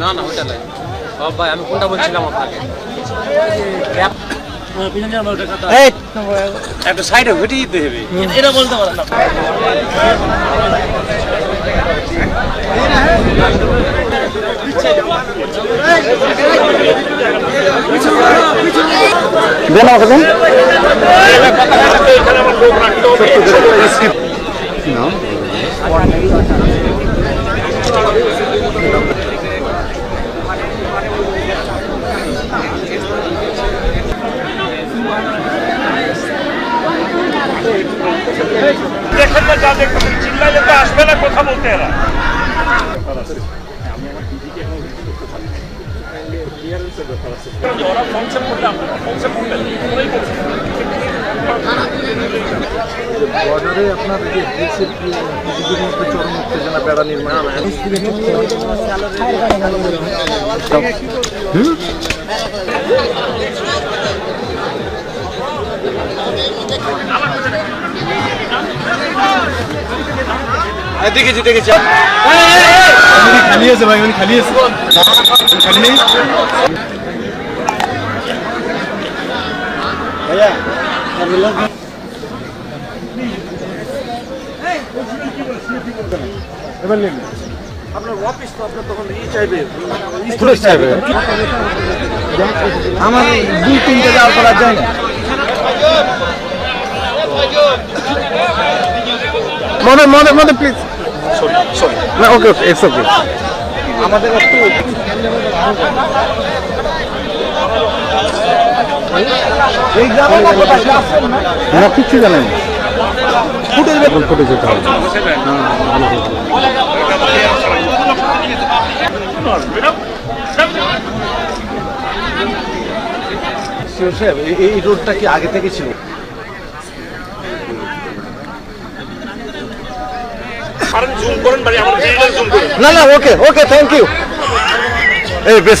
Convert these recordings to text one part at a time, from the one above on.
না না ওইটা নাই। ভাই আমি কোনটা বলছিলাম আপনাকে? একটা সাইডে ঘুরিয়ে দিতে হবে। এটা বলতে পারেন না। দেন আমাকে দেন। দেখেন না যা দেখতেছেন চিল্লাইলে তো আসবে না কথা বলতে এরা ওরা ফোনসে করলে আপনারা করলেন ওরাই করছে বর্ডারে আপনার যে দেশের নিজেদের মধ্যে চরম উত্তেজনা বেড়া নির্মাণ। দেখেছি দেখেছি। খালি আছে ভাই খালি আছে। খালি নেই? আপনার অফিস তো আপনার তখন চাইবে চাইবে আমার দুই তিনটে যাওয়ার পর আর যায় না মনে মনে মনে প্লিজ সরি সরি না ওকে ওকে ইটস ওকে আমাদের একটু এই গ্রামে না। জানেন ফুটেজ বের ফুটে যেতে হবে। সাহেব এই- এই রোডটা কি আগে থেকে ছিল? কারণ জুম করেন ভাই আমার ডিজিটাল জুম করেন। না না ওকে ওকে থ্যাংক ইউ এই বেশ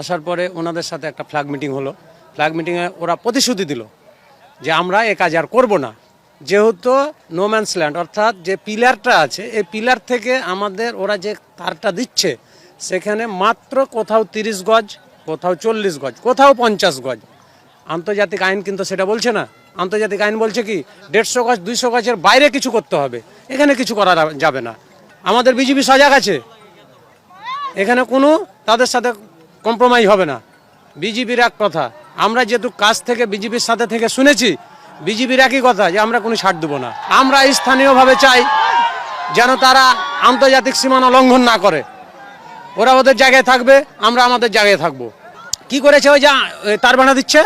আসার পরে ওনাদের সাথে একটা ফ্ল্যাগ মিটিং হলো। ফ্ল্যাগ মিটিংয়ে ওরা প্রতিশ্রুতি দিল যে আমরা এ কাজ আর করব না। যেহেতু নোম্যান্স ল্যান্ড অর্থাৎ যে পিলারটা আছে, এই পিলার থেকে আমাদের ওরা যে তারটা দিচ্ছে, সেখানে মাত্র কোথাও তিরিশ গজ, কোথাও চল্লিশ গজ, কোথাও পঞ্চাশ গজ। আন্তর্জাতিক আইন কিন্তু সেটা বলছে না। আন্তর্জাতিক আইন বলছে কি, দেড়শো গজ দুইশো গজের বাইরে কিছু করতে হবে। এখানে কিছু করা যাবে না। আমাদের বিজেপি সজাগ আছে। এখানে কোনো তাদের সাথে কম্প্রোমাইজ হবে না। বিজেপির এক কথা। আমরা যেহেতু কাজ থেকে, বিজেপির সাথে থেকে শুনেছি, বিজেপির একই কথা যে আমরা কোনো ছাড় দেবো না। আমরা স্থানীয়ভাবে চাই যেন তারা আন্তর্জাতিক সীমানা লঙ্ঘন না করে। ওরা ওদের জায়গায় থাকবে, আমরা আমাদের জায়গায় থাকব। কি করেছে ওই যে তার ভাড়া দিচ্ছে?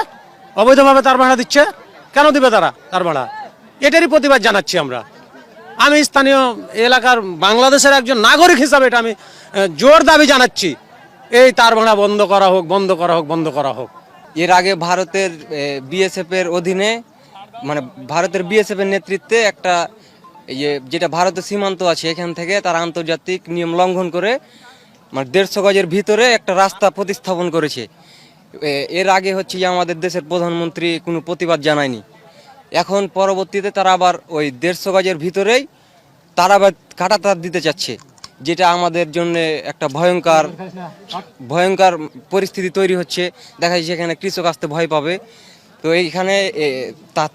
অবৈধভাবে তার ভাড়া দিচ্ছে? কেন দিবে তারা? তার ভাড়া। এটারই প্রতিবাদ জানাচ্ছি আমরা। আমি স্থানীয় এলাকার বাংলাদেশের একজন নাগরিক হিসাবে এটা আমি জোর দাবি জানাচ্ছি। এই তার ভাড়া বন্ধ করা হোক, বন্ধ করা হোক, বন্ধ করা হোক। এর আগে ভারতের বিএসএফ এর অধীনে মানে ভারতের বিএসএফ এর নেতৃত্বে একটা ইয়ে যেটা ভারতের সীমান্ত আছে এখান থেকে তারা আন্তর্জাতিক নিয়ম লঙ্ঘন করে মানে দেড়শো গজের ভিতরে একটা রাস্তা প্রতিস্থাপন করেছে। এর আগে হচ্ছে যে আমাদের দেশের প্রধানমন্ত্রী কোনো প্রতিবাদ জানায়নি। এখন পরবর্তীতে তারা আবার ওই দেড়শো গজের ভিতরেই তারা আবার কাটা তার দিতে চাচ্ছে, যেটা আমাদের জন্য একটা ভয়ঙ্কর ভয়ঙ্কর পরিস্থিতি তৈরি হচ্ছে। দেখা যাচ্ছে এখানে কৃষক আসতে ভয় পাবে। তো এইখানে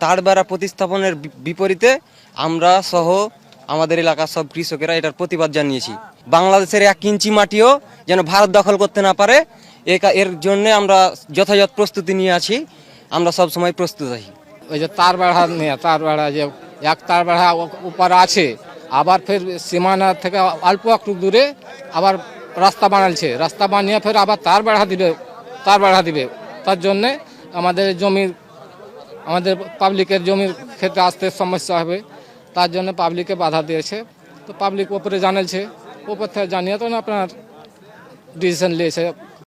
তার বেড়া প্রতিস্থাপনের বিপরীতে আমরা সহ আমাদের এলাকার সব কৃষকেরা এটার প্রতিবাদ জানিয়েছি। বাংলাদেশের এক ইঞ্চি মাটিও যেন ভারত দখল করতে না পারে এর জন্য আমরা যথাযথ প্রস্তুতি নিয়ে আছি। আমরা সব সময় প্রস্তুত আছি। ওই যে তার বেড়া নিয়ে, তার বেড়া যে এক তার বেড়া উপর আছে, আবার ফের সীমানা থেকে অল্প একটু দূরে আবার রাস্তা বানালছে। রাস্তা বানিয়ে ফের আবার তার বাড়া দিবে, তার বাড়া দিবে। তার জন্যে আমাদের জমির, আমাদের পাবলিকের জমির ক্ষেত্রে আসতে সমস্যা হবে। তার জন্য পাবলিকে বাধা দিয়েছে। তো পাবলিক ওপরে জানালছে। ওপর থেকে জানিয়ে তো আপনার ডিসিশন নিয়েছে।